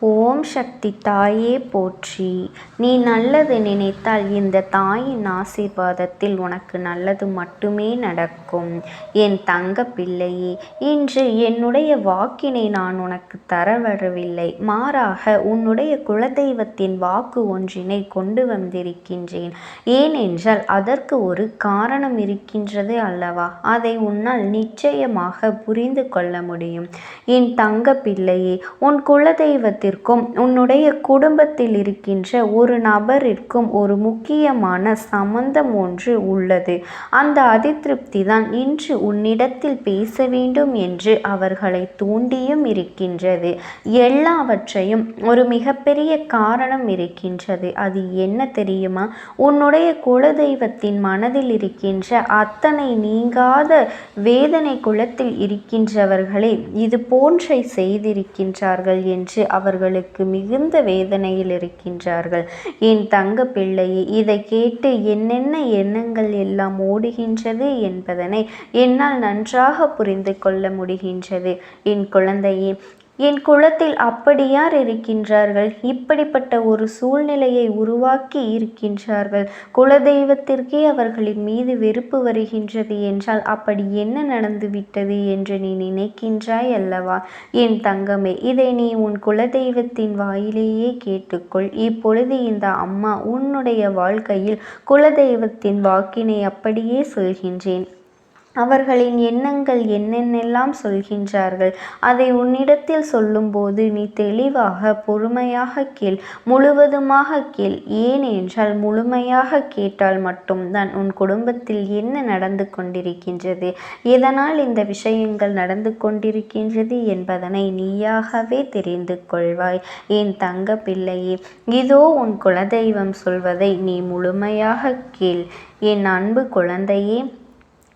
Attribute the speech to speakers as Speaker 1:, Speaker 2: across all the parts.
Speaker 1: ஓம் சக்தி தாயே போற்றி. நீ நல்லது நினைத்தால் இந்த தாயின் ஆசீர்வாதத்தில் உனக்கு நல்லது மட்டுமே நடக்கும். என் தங்க பிள்ளையே இன்று என்னுடைய வாக்கினை நான் உனக்கு தர வரவில்லை. மாறாக உன்னுடைய குலதெய்வத்தின் வாக்கு ஒன்றினை கொண்டு வந்திருக்கின்றேன். ஏனென்றால் அதற்கு ஒரு காரணம் இருக்கின்றது அல்லவா? அதை உன்னால் நிச்சயமாக புரிந்து கொள்ள முடியும். என் தங்க பிள்ளையே உன் குலதெய்வத்தில் குடும்பத்திற்கும் உன்னுடைய குடும்பத்தில் இருக்கின்ற ஒரு நபரிற்கும் ஒரு முக்கியமான சம்பந்தம் ஒன்று உள்ளது. அந்த அதிருப்தி தான் இன்று உன்னிடத்தில் பேச வேண்டும் என்று அவர்களை தூண்டியும் இருக்கின்றது. எல்லாவற்றையும் ஒரு மிகப்பெரிய காரணம் இருக்கின்றது. அது என்ன தெரியுமா? உன்னுடைய குலதெய்வத்தின் மனதில் இருக்கின்ற அத்தனை நீங்காத வேதனை குலத்தில் இருக்கின்றவர்களே இது போன்றை செய்திருக்கின்றார்கள் என்று அவர் அவர்களுக்கு மிகுந்த வேதனையில் இருக்கின்றார்கள். என் தங்க பிள்ளையே இதை கேட்டு என்னென்ன எண்ணங்கள் எல்லாம் ஓடுகின்றது என்பதனை என்னால் நன்றாக புரிந்து கொள்ள முடிகின்றது. என் குழந்தையே என் குலத்தில் அப்படியார் இருக்கின்றார்கள்? இப்படிப்பட்ட ஒரு சூழ்நிலையை உருவாக்கி இருக்கின்றார்கள். குலதெய்வத்திற்கே அவர்களின் மீது வெறுப்பு வருகின்றது என்றால் அப்படி என்ன நடந்துவிட்டது என்று நீ நினைக்கின்றாய் அல்லவா? என் தங்கமே இதை நீ உன் குலதெய்வத்தின் வாயிலேயே கேட்டுக்கொள். இப்பொழுது இந்த அம்மா உன்னுடைய வாழ்க்கையில் குலதெய்வத்தின் வாக்கினை அப்படியே சொல்கின்றேன். அவர்களின் எண்ணங்கள் என்னென்னெல்லாம் சொல்கின்றார்கள்? அதை உன்னிடத்தில் சொல்லும்போது நீ தெளிவாக பொறுமையாக கேள். முழுவதுமாக கேள். ஏன் என்றால் முழுமையாக கேட்டால் மட்டும்தான் உன் குடும்பத்தில் என்ன நடந்து கொண்டிருக்கின்றது? எதனால் இந்த விஷயங்கள் நடந்து கொண்டிருக்கின்றது என்பதனை நீயாகவே தெரிந்து கொள்வாய். என் தங்க பிள்ளையே இதோ உன் குலதெய்வம் சொல்வதை நீ முழுமையாக கேள். என் அன்பு குழந்தையே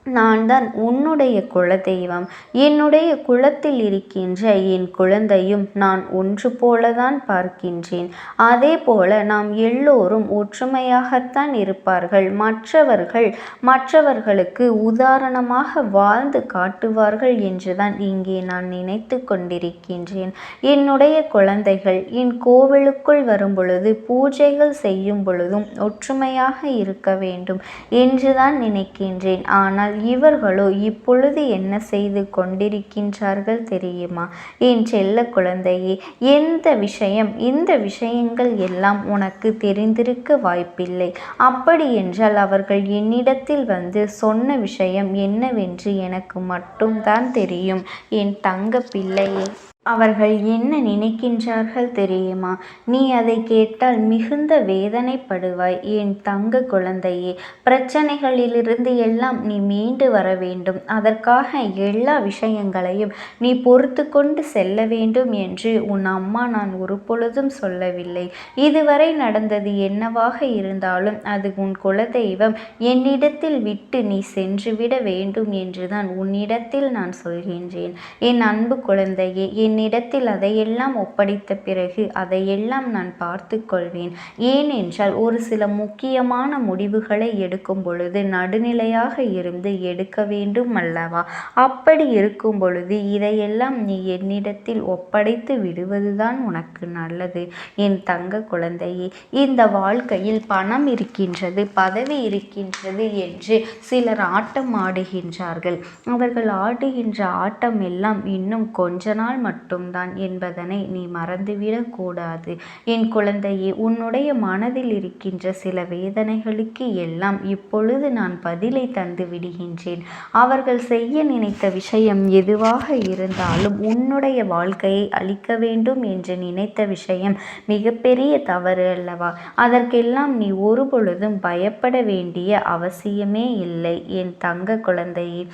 Speaker 1: நான் தான் உன்னுடைய குலதெய்வம். என்னுடைய குலத்தில் இருக்கின்ற என் குழந்தையும் நான் ஒன்று போலதான் பார்க்கின்றேன். அதே போல நாம் எல்லோரும் ஒற்றுமையாகத்தான் இருப்பார்கள். மற்றவர்கள் மற்றவர்களுக்கு உதாரணமாக வாழ்ந்து காட்டுவார்கள் என்றுதான் இங்கே நான் நினைத்து கொண்டிருக்கின்றேன். என்னுடைய குழந்தைகள் என் கோவிலுக்குள் வரும் பொழுது பூஜைகள் செய்யும் பொழுதும் ஒற்றுமையாக இருக்க வேண்டும் என்றுதான் நினைக்கின்றேன். ஆனால் ஆனால் இவர்களோ இப்பொழுது என்ன செய்து கொண்டிருக்கின்றார்கள் தெரியுமா? என் செல்ல குழந்தையே எந்த விஷயம் இந்த விஷயங்கள் எல்லாம் உனக்கு தெரிந்திருக்க வாய்ப்பில்லை. அப்படி என்றால் அவர்கள் என்னிடத்தில் வந்து சொன்ன விஷயம் என்னவென்று எனக்கு மட்டும்தான் தெரியும். என் தங்க பிள்ளையே அவர்கள் என்ன நினைக்கின்றார்கள் தெரியுமா? நீ அதை கேட்டால் மிகுந்த வேதனைப்படுவாய். என் தங்க குழந்தையே பிரச்சனைகளிலிருந்து எல்லாம் நீ மீண்டு வர வேண்டும். அதற்காக எல்லா விஷயங்களையும் நீ பொறுத்து கொண்டு செல்ல வேண்டும் என்று உன் அம்மா நான் ஒரு பொழுதும் சொல்லவில்லை. இதுவரை நடந்தது என்னவாக இருந்தாலும் அது உன் குலதெய்வம் என்னிடத்தில் விட்டு நீ சென்றுவிட வேண்டும் என்றுதான் உன்னிடத்தில் நான் சொல்கின்றேன். என் அன்பு குழந்தையே என் என்னிடத்தில் அதையெல்லாம் ஒப்படைத்த பிறகு அதையெல்லாம் நான் பார்த்து கொள்வேன். ஏனென்றால் ஒரு சில முக்கியமான முடிவுகளை எடுக்கும் பொழுது நடுநிலையாக இருந்து எடுக்க வேண்டும் அல்லவா? அப்படி இருக்கும் பொழுது இதையெல்லாம் நீ என்னிடத்தில் ஒப்படைத்து விடுவதுதான் உனக்கு நல்லது. என் தங்க குழந்தையே இந்த வாழ்க்கையில் பணம் இருக்கின்றது பதவி இருக்கின்றது என்று சிலர் ஆட்டம் ஆடுகின்றார்கள். அவர்கள் ஆடுகின்ற ஆட்டம் எல்லாம் இன்னும் கொஞ்ச நாள் மட்டும் மட்டும்தான் என்பதனை நீ மறந்துவிடக்கூடாது என் குழந்தையே உன்னுடைய மனதில் இருக்கின்ற சில வேதனைகளுக்கு எல்லாம் இப்பொழுது நான் பதிலை தந்து விடுகின்றேன். அவர்கள் செய்ய நினைத்த விஷயம் எதுவாக இருந்தாலும் உன்னுடைய வாழ்க்கையை அளிக்க வேண்டும் என்று நினைத்த விஷயம் மிகப்பெரிய தவறு அல்லவா? அதற்கெல்லாம் நீ ஒரு பொழுதும் பயப்பட வேண்டிய அவசியமே இல்லை என் தங்க குழந்தையே.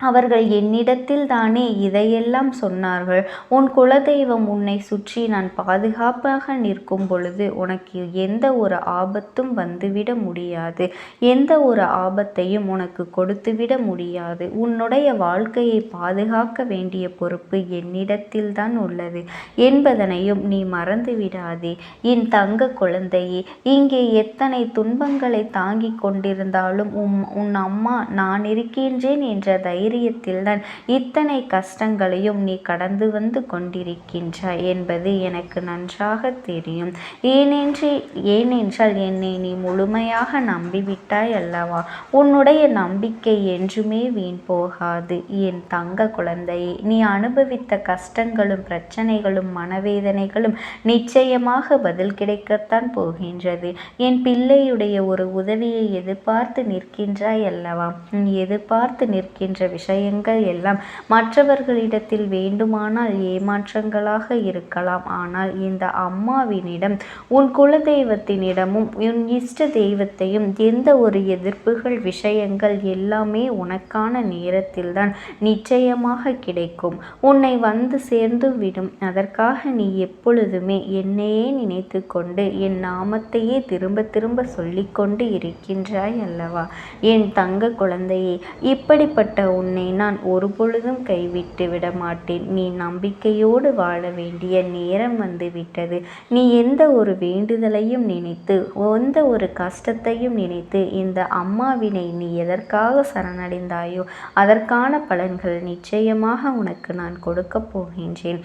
Speaker 1: அவர்கள் என்னிடத்தில் தானே இதையெல்லாம் சொன்னார்கள். உன் குலதெய்வம் உன்னை சுற்றி நான் பாதுகாப்பாக நிற்கும் பொழுது உனக்கு எந்த ஒரு ஆபத்தும் வந்துவிட முடியாது. எந்த ஒரு ஆபத்தையும் உனக்கு கொடுத்துவிட முடியாது. உன்னுடைய வாழ்க்கையை பாதுகாக்க வேண்டிய பொறுப்பு என்னிடத்தில் தான் உள்ளது என்பதனையும் நீ மறந்து விடாதே என் தங்க குழந்தையே இங்கே எத்தனை துன்பங்களை தாங்கிக் கொண்டிருந்தாலும் உம் உன் அம்மா நான் இருக்கின்றேன் என்ற தைரிய தைரியத்தில்தான். இத்தனை கஷ்டங்களையும் நீ கடந்து வந்து கொண்டிருக்கின்றாய் என்பது எனக்கு நன்றாக தெரியும். ஏனென்று ஏனென்றால் என்னை நீ முழுமையாக நம்பிவிட்டாய் அல்லவா? உன்னுடைய நம்பிக்கை என்றுமே வீண் போகாது. என் தங்க குழந்தையே நீ அனுபவித்த கஷ்டங்களும் பிரச்சனைகளும் மனவேதனைகளும் நிச்சயமாக பதில் கிடைக்கத்தான் போகின்றது. என் பிள்ளையுடைய ஒரு உதவியை எதிர்பார்த்து நிற்கின்றாய் அல்லவா? நீ எதிர்பார்த்து நிற்கின்ற விஷயங்கள் எல்லாம் மற்றவர்களிடத்தில் வேண்டுமானால் ஏமாற்றங்களாக இருக்கலாம். ஆனால் இந்த அம்மாவினிடம் உன் குலதெய்வத்தினிடமும் உன் இஷ்ட தெய்வத்தையும் எந்த ஒரு எதிர்ப்புகள் விஷயங்கள் எல்லாமே உனக்கான நேரத்தில்தான் நிச்சயமாக கிடைக்கும். உன்னை வந்து சேர்ந்து விடும். அதற்காக நீ எப்பொழுதுமே என்னையே நினைத்து கொண்டு என் நாமத்தையே திரும்ப திரும்ப சொல்லிக்கொண்டு இருக்கின்றாய் அல்லவா? என் தங்க குழந்தையே இப்படிப்பட்ட உன்னை நான் ஒரு பொழுதும் கைவிட்டு விட மாட்டேன் நீ நம்பிக்கையோடு வாழ வேண்டிய நேரம் வந்து விட்டது நீ எந்த ஒரு வேண்டுதலையும் நினைத்து எந்த ஒரு கஷ்டத்தையும் நினைத்து இந்த அம்மாவினை நீ எதற்காக சரணடைந்தாயோ அதற்கான பலன்கள் நிச்சயமாக உனக்கு நான் கொடுக்க போகின்றேன்.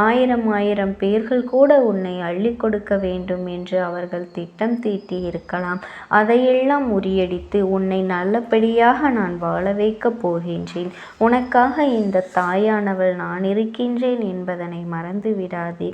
Speaker 1: ஆயிரம் ஆயிரம் பேர்கள் கூட உன்னை அள்ளி கொடுக்க வேண்டும் என்று அவர்கள் திட்டம் தீட்டி இருக்கலாம். அதையெல்லாம் முறியடித்து உன்னை நல்லபடியாக நான் வாழ வைக்கப் போகிறேன் இருக்கின்றேன் உனக்காக இந்த தாயானவள் நான் இருக்கின்றேன் என்பதனை மறந்து விடாதே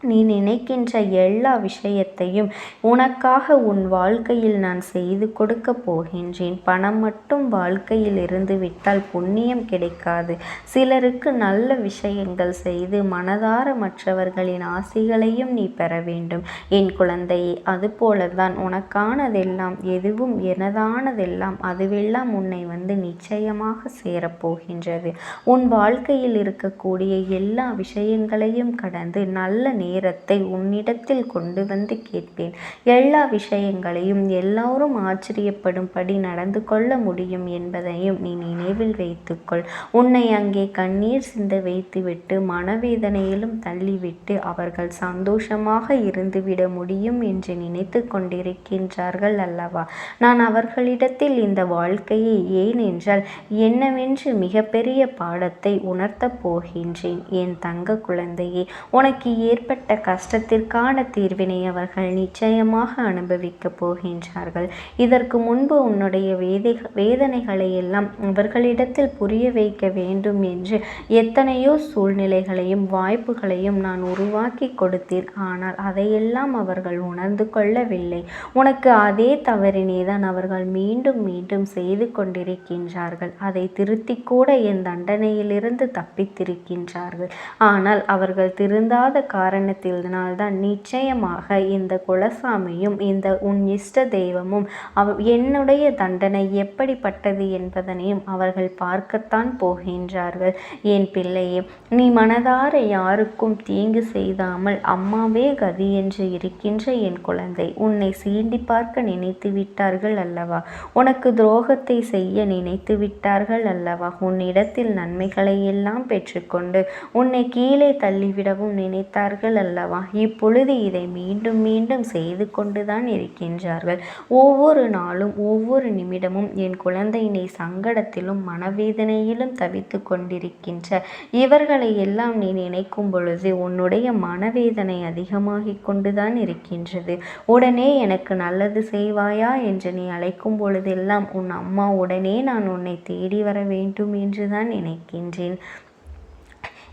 Speaker 1: நீ நினைக்கின்ற எல்லா விஷயத்தையும் உனக்காக உன் வாழ்க்கையில் நான் செய்து கொடுக்க போகின்றேன். பணம் மட்டும் வாழ்க்கையில் இருந்து விட்டால் புண்ணியம் கிடைக்காது. சிலருக்கு நல்ல விஷயங்கள் செய்து மனதார மற்றவர்களின் ஆசைகளையும் நீ பெற வேண்டும். என் குழந்தையே அதுபோலதான் உனக்கானதெல்லாம் எதுவும் எனதானதெல்லாம் அதுவெல்லாம் உன்னை வந்து நிச்சயமாக சேரப்போகின்றது உன் வாழ்க்கையில் இருக்கக்கூடிய எல்லா விஷயங்களையும் கடந்து நல்ல நேரத்தை உன்னிடத்தில் கொண்டு வந்து கேட்பேன். எல்லா விஷயங்களையும் எல்லோரும் ஆச்சரியப்படும்படி நடந்து கொள்ள முடியும் என்பதையும் நீ நினைவில் வைத்துக்கொள். உன்னை அங்கே கண்ணீர் சிந்த வைத்துவிட்டு மனவேதனையிலும் தள்ளிவிட்டு அவர்கள் சந்தோஷமாக இருந்துவிட முடியும் என்று நினைத்து கொண்டிருக்கின்றார்கள் அல்லவா? நான் அவர்களிடத்தில் இந்த வாழ்க்கையை ஏன் என்றால் என்னவென்று மிகப்பெரிய பாடத்தை உணர்த்தப் போகின்றேன். என் தங்க குழந்தையே உனக்கு ஏற்பட்ட ஏற்பட்ட கஷ்டத்திற்கான தீர்வினை அவர்கள் நிச்சயமாக அனுபவிக்கப் போகின்றார்கள். இதற்கு முன்பு உன்னுடைய வேதை வேதனைகளை எல்லாம் அவர்களிடத்தில் புரிய வைக்க வேண்டும் என்று எத்தனையோ சூழ்நிலைகளையும் வாய்ப்புகளையும் நான் உருவாக்கி கொடுத்தேன் ஆனால் அதையெல்லாம் அவர்கள் உணர்ந்து கொள்ளவில்லை. உனக்கு அதே தவறினை தான் அவர்கள் மீண்டும் மீண்டும் செய்து கொண்டிருக்கின்றார்கள். அதை திருத்தி கூட என் தண்டனையிலிருந்து தப்பித்திருக்கின்றார்கள். ஆனால் அவர்கள் திருந்தாத காரண காரணத்தினால்தான் நிச்சயமாக இந்த குலசாமியும் இந்த உன் இஷ்ட தெய்வமும் அவ என்னுடைய தண்டனை எப்படிப்பட்டது என்பதனையும் அவர்கள் பார்க்கத்தான் போகின்றார்கள். என் பிள்ளையே நீ மனதார யாருக்கும் தீங்கு செய்தாமல் அம்மாவே கதி என்று இருக்கின்ற என் குழந்தை உன்னை சீண்டி பார்க்க நினைத்து விட்டார்கள் அல்லவா? உனக்கு துரோகத்தை செய்ய நினைத்து விட்டார்கள் அல்லவா? உன்னிடத்தில் நன்மைகளை எல்லாம் பெற்றுக்கொண்டு உன்னை கீழே தள்ளிவிடவும் நினைத்தார்கள் அல்லவா? இப்பொழுது இதை மீண்டும் மீண்டும் செய்து கொண்டுதான் இருக்கின்றார்கள். ஒவ்வொரு நாளும் ஒவ்வொரு நிமிடமும் என் குழந்தையினை சங்கடத்திலும் மனவேதனையிலும் தவித்து கொண்டிருக்கின்ற இவர்களை எல்லாம் நீ நினைக்கும் பொழுது உன்னுடைய மனவேதனை அதிகமாகிக் கொண்டுதான் இருக்கின்றது. உடனே எனக்கு நல்லது செய்வாயா என்று நீ அழைக்கும் பொழுதெல்லாம் உன் அம்மா உடனே நான் உன்னை தேடி வர வேண்டும் என்றுதான் நினைக்கின்றேன்.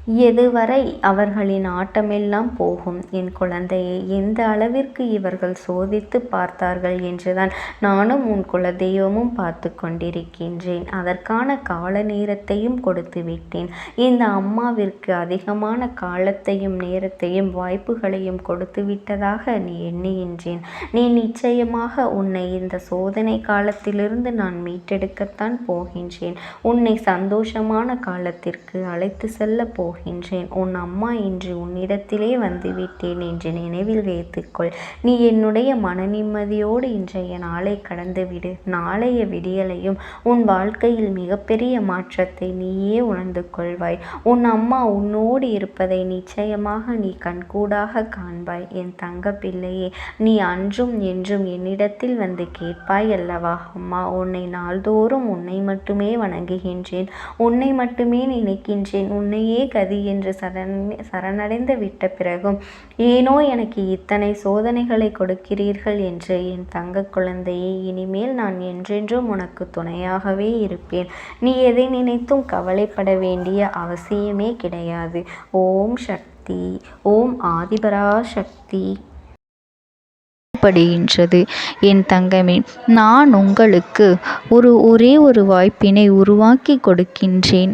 Speaker 1: எதுவரை அவர்களின் ஆட்டமெல்லாம் போகும்? என் குழந்தையை எந்த அளவிற்கு இவர்கள் சோதித்து பார்த்தார்கள் என்றுதான் நானும் உன் குலதெய்வமும் பார்த்து கொண்டிருக்கின்றேன். அதற்கான கால நேரத்தையும் கொடுத்து விட்டேன். இந்த அம்மாவிற்கு அதிகமான காலத்தையும் நேரத்தையும் வாய்ப்புகளையும் கொடுத்து விட்டதாக நீ எண்ணுகின்றேன். நீ நிச்சயமாக உன்னை இந்த சோதனை காலத்திலிருந்து நான் மீட்டெடுக்கத்தான் போகின்றேன். உன்னை சந்தோஷமான காலத்திற்கு அழைத்து செல்ல போகிறேன். போகின்றேன். உன் அம்மா இன்று உன்னிடத்திலே வந்துவிட்டேன் என்று நினைவில் வைத்துக்கொள். நீ என்னுடைய மன நிம்மதியோடு இன்றைய நாளை கடந்துவிடு. நாளைய விடியலையும் உன் வாழ்க்கையில் மிகப்பெரிய மாற்றத்தை நீயே உணர்ந்து கொள்வாய். உன் அம்மா உன்னோடு இருப்பதை நிச்சயமாக நீ கண்கூடாக காண்பாய். என் தங்க பிள்ளையே நீ அன்றும் என்றும் என்னிடத்தில் வந்து கேட்பாய் அல்லவா? அம்மா உன்னை நாள்தோறும் உன்னை மட்டுமே வணங்குகின்றேன். உன்னை மட்டுமே நினைக்கின்றேன். உன்னையே கதி என்று சரண் சரணடைந்து விட்ட பிறகும் ஏனோ எனக்கு இத்தனை சோதனைகளை கொடுக்கிறீர்கள் என்று என் தங்க குழந்தையை இனிமேல் நான் என்றென்றும் உனக்கு துணையாகவே இருப்பேன். நீ எதை நினைத்தும் கவலைப்பட வேண்டிய அவசியமே கிடையாது. ஓம் சக்தி ஓம் ஆதிபரா சக்தி
Speaker 2: படுகின்றது என் தங்கமே நான் உங்களுக்கு ஒரு ஒரே ஒரு வாய்ப்பினை உருவாக்கி கொடுக்கின்றேன்.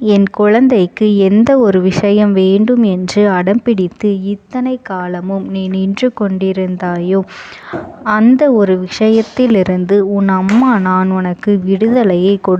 Speaker 2: என் குழந்தைக்கு எந்த ஒரு விஷயம் வேண்டும் என்று அடம்பிடித்து இத்தனை காலமும் நீ நின்று கொண்டிருந்தாயோ? அந்த ஒரு விஷயத்திலிருந்து உன் அம்மா நான் உனக்கு விடுதலையை கொடு